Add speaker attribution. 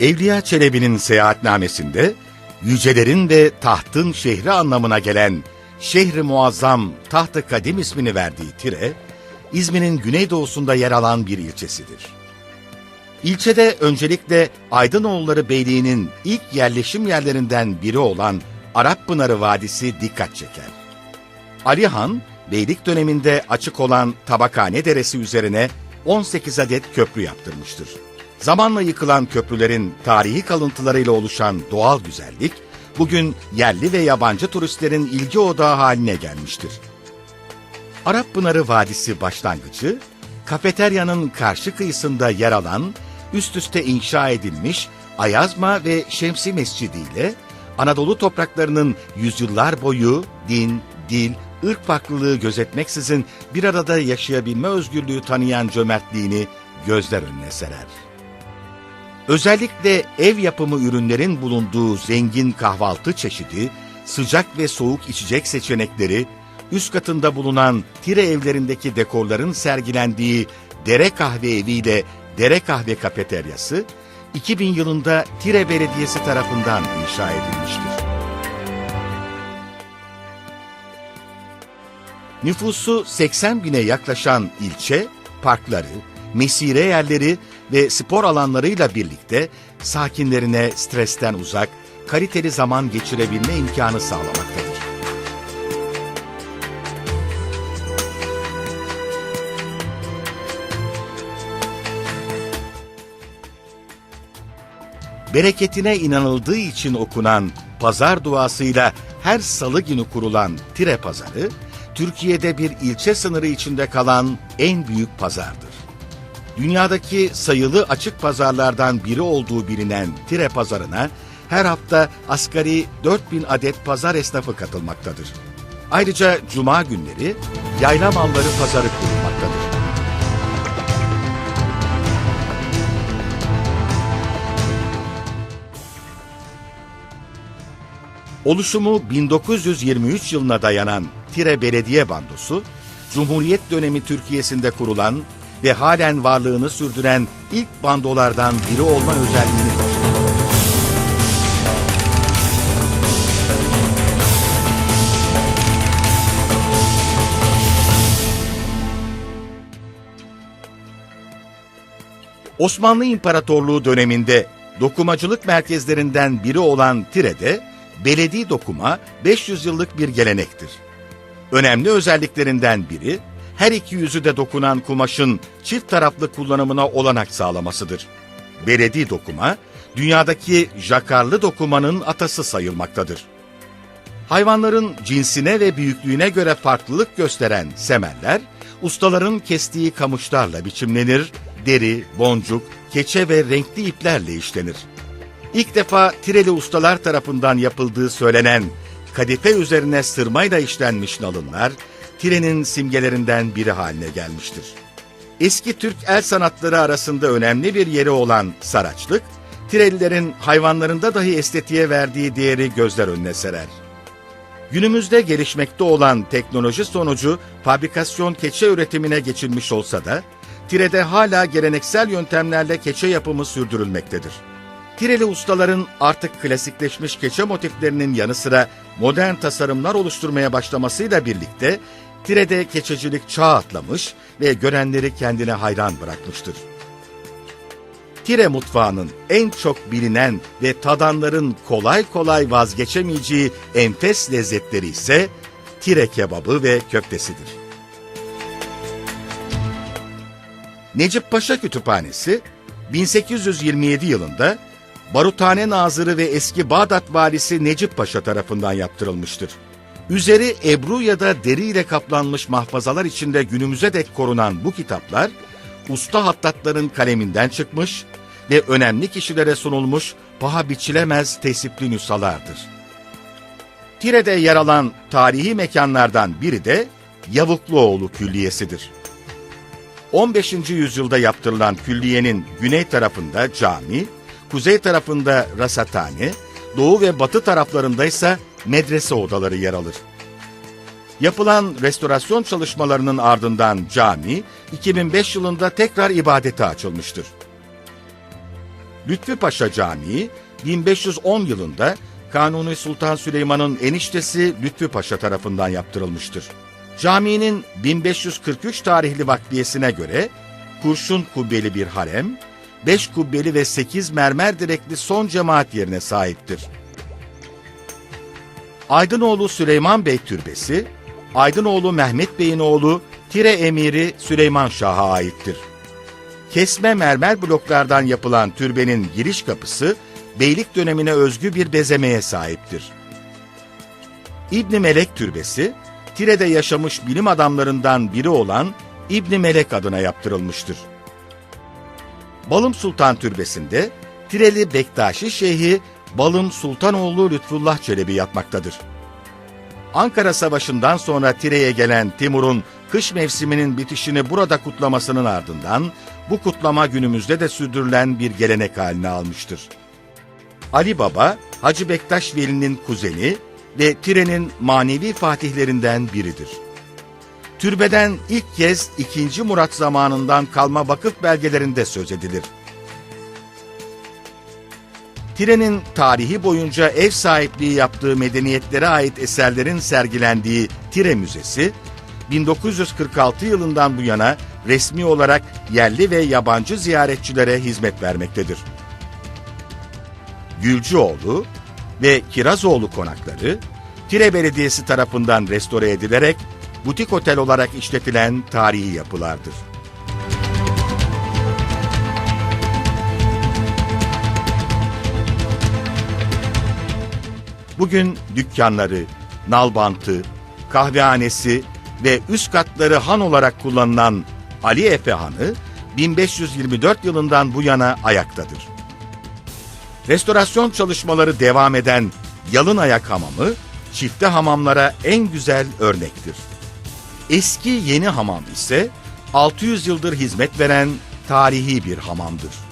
Speaker 1: Evliya Çelebi'nin seyahatnamesinde yücelerin ve tahtın şehri anlamına gelen Şehri Muazzam Taht-ı Kadim ismini verdiği Tire, İzmir'in güneydoğusunda yer alan bir ilçesidir. İlçede öncelikle Aydınoğulları Beyliği'nin ilk yerleşim yerlerinden biri olan Arappınarı Vadisi dikkat çeker. Ali Han, beylik döneminde açık olan Tabakhane Deresi üzerine 18 adet köprü yaptırmıştır. Zamanla yıkılan köprülerin tarihi kalıntılarıyla oluşan doğal güzellik, bugün yerli ve yabancı turistlerin ilgi odağı haline gelmiştir. Arappınarı Vadisi başlangıcı, kafeteryanın karşı kıyısında yer alan, üst üste inşa edilmiş Ayazma ve Şemsi Mescidi ile Anadolu topraklarının yüzyıllar boyu din, dil, ırk farklılığı gözetmeksizin bir arada yaşayabilme özgürlüğü tanıyan cömertliğini gözler önüne serer. Özellikle ev yapımı ürünlerin bulunduğu zengin kahvaltı çeşidi, sıcak ve soğuk içecek seçenekleri, üst katında bulunan tire evlerindeki dekorların sergilendiği Dere Kahve Evi ile Dere Kahve Kafeteryası, 2000 yılında Tire Belediyesi tarafından inşa edilmiştir. Nüfusu 80 bine yaklaşan ilçe, parkları, mesire yerleri ve spor alanlarıyla birlikte sakinlerine stresten uzak, kaliteli zaman geçirebilme imkanı sağlamaktadır. bereketine inanıldığı için okunan pazar duasıyla her salı günü kurulan Tire Pazarı, Türkiye'de bir ilçe sınırı içinde kalan en büyük pazardır. Dünyadaki sayılı açık pazarlardan biri olduğu bilinen Tire Pazarı'na her hafta asgari 4000 adet pazar esnafı katılmaktadır. Ayrıca cuma günleri yayla malları pazarı kurulmaktadır. Oluşumu 1923 yılına dayanan Tire Belediye Bandosu, Cumhuriyet dönemi Türkiye'sinde kurulan ve halen varlığını sürdüren ilk bandolardan biri olma özelliğini taşır. Osmanlı İmparatorluğu döneminde dokumacılık merkezlerinden biri olan Tire'de beledi dokuma 500 yıllık bir gelenektir. Önemli özelliklerinden biri her iki yüzü de dokunan kumaşın çift taraflı kullanımına olanak sağlamasıdır. Beledi dokuma, dünyadaki jakarlı dokumanın atası sayılmaktadır. Hayvanların cinsine ve büyüklüğüne göre farklılık gösteren semeller, ustaların kestiği kamışlarla biçimlenir, deri, boncuk, keçe ve renkli iplerle işlenir. İlk defa Tireli ustalar tarafından yapıldığı söylenen kadife üzerine sırmayla işlenmiş nalınlar, Tire'nin simgelerinden biri haline gelmiştir. Eski Türk el sanatları arasında önemli bir yeri olan saraçlık, Tirelilerin hayvanlarında dahi estetiğe verdiği değeri gözler önüne serer. Günümüzde gelişmekte olan teknoloji sonucu fabrikasyon keçe üretimine geçilmiş olsa da, Tire'de hala geleneksel yöntemlerle keçe yapımı sürdürülmektedir. Tireli ustaların artık klasikleşmiş keçe motiflerinin yanı sıra modern tasarımlar oluşturmaya başlamasıyla birlikte Tire'de keçecilik çağ atlamış ve görenleri kendine hayran bırakmıştır. Tire mutfağının en çok bilinen ve tadanların kolay kolay vazgeçemeyeceği enfes lezzetleri ise tire kebabı ve köftesidir. Necip Paşa Kütüphanesi 1827 yılında Baruthane Nazırı ve eski Bağdat valisi Necip Paşa tarafından yaptırılmıştır. Üzeri ebru ya da deri ile kaplanmış mahfazalar içinde günümüze dek korunan bu kitaplar, usta hattatların kaleminden çıkmış ve önemli kişilere sunulmuş paha biçilemez tesipli nüshalardır. Tire'de yer alan tarihi mekanlardan biri de Yavukluoğlu Külliyesi'dir. 15. yüzyılda yaptırılan külliyenin güney tarafında cami, kuzey tarafında rasathane, doğu ve batı taraflarında ise medrese odaları yer alır. Yapılan restorasyon çalışmalarının ardından cami 2005 yılında tekrar ibadete açılmıştır. Lütfü Paşa Camii 1510 yılında Kanuni Sultan Süleyman'ın eniştesi Lütfü Paşa tarafından yaptırılmıştır. Caminin 1543 tarihli vakfiyesine göre kurşun kubbeli bir harem, 5 kubbeli ve 8 mermer direkli son cemaat yerine sahiptir. Aydınoğlu Süleyman Bey Türbesi, Aydınoğlu Mehmet Bey'in oğlu Tire Emiri Süleyman Şah'a aittir. Kesme mermer bloklardan yapılan türbenin giriş kapısı, beylik dönemine özgü bir bezemeye sahiptir. İbni Melek Türbesi, Tire'de yaşamış bilim adamlarından biri olan İbni Melek adına yaptırılmıştır. Balım Sultan Türbesi'nde Tireli Bektaşi Şeyhi Balım Sultanoğlu Lütfullah Çelebi yatmaktadır. Ankara Savaşı'ndan sonra Tire'ye gelen Timur'un kış mevsiminin bitişini burada kutlamasının ardından bu kutlama günümüzde de sürdürülen bir gelenek haline almıştır. Ali Baba, Hacı Bektaş Veli'nin kuzeni ve Tire'nin manevi fatihlerinden biridir. Türbeden ilk kez 2. Murat zamanından kalma vakıf belgelerinde söz edilir. Tire'nin tarihi boyunca ev sahipliği yaptığı medeniyetlere ait eserlerin sergilendiği Tire Müzesi, 1946 yılından bu yana resmi olarak yerli ve yabancı ziyaretçilere hizmet vermektedir. Gülcüoğlu ve Kirazoğlu konakları, Tire Belediyesi tarafından restore edilerek butik otel olarak işletilen tarihi yapılardır. Bugün dükkanları, nalbantı, kahvehanesi ve üst katları han olarak kullanılan Ali Efe Hanı 1524 yılından bu yana ayaktadır. Restorasyon çalışmaları devam eden Yalın Ayak Hamamı çifte hamamlara en güzel örnektir. Eski yeni hamam ise 600 yıldır hizmet veren tarihi bir hamamdır.